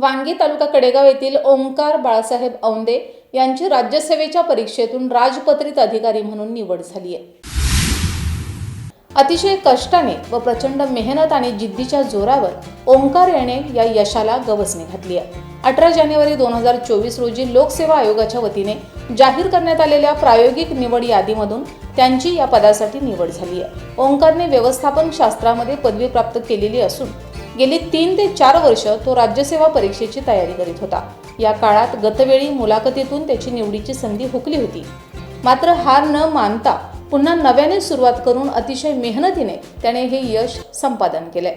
वांगी तालुका कडेगाव येथील ओंकार बाळासाहेब औंदे यांची राज्यसेवेच्या परीक्षेतून राजपत्रित अधिकारी म्हणून निवड झाली आहे. अतिशय कष्टाने व प्रचंड मेहनत आणि जिद्दीच्या जोरावर ओंकार याने या यशाला गवसणी घातली आहे. अठरा जानेवारी दोन हजार चोवीस रोजी लोकसेवा आयोगाच्या वतीने जाहीर करण्यात आलेल्या प्रायोगिक निवड यादीमधून त्यांची या पदासाठी निवड झाली आहे. ओंकारने व्यवस्थापन शास्त्रामध्ये पदवी प्राप्त केलेली असून गेली तीन ते चार वर्ष तो राज्यसेवा परीक्षेची तयारी करीत होता. या काळात गतवेळी मुलाखतीतून त्याची निवडीची संधी हुकली होती. मात्र हार न मानता पुन्हा नव्याने सुरुवात करून अतिशय मेहनतीने त्याने हे यश संपादन केलंय.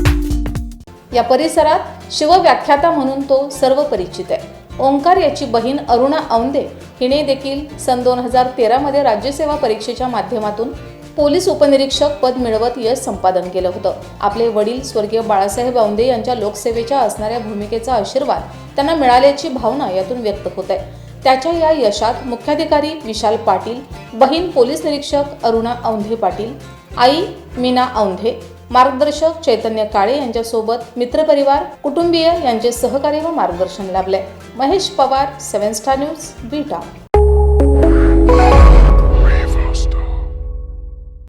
या परिसरात शिवव्याख्याता म्हणून तो सर्व परिचित आहे. ओंकार याची बहीण अरुणा औंदे हिने देखील सन दोन हजार तेरामध्ये राज्यसेवा परीक्षेच्या माध्यमातून पोलीस उपनिरीक्षक पद मिळवत यश संपादन केलं होतं. आपले वडील स्वर्गीय बाळासाहेब औंदे यांच्या लोकसेवेच्या असणाऱ्या भूमिकेचा आशीर्वाद त्यांना मिळाल्याची भावना यातून व्यक्त होत आहे. त्याच्या या यशात मुख्याधिकारी विशाल पाटील बहीण पोलीस निरीक्षक अरुणा औंधे पाटील आई मीना औंधे मार्गदर्शक चैतन्य काळे यांच्यासोबत मित्रपरिवार कुटुंबीय यांचे सहकार्य व मार्गदर्शन लाभले. Mahesh Pawar seven star news Vita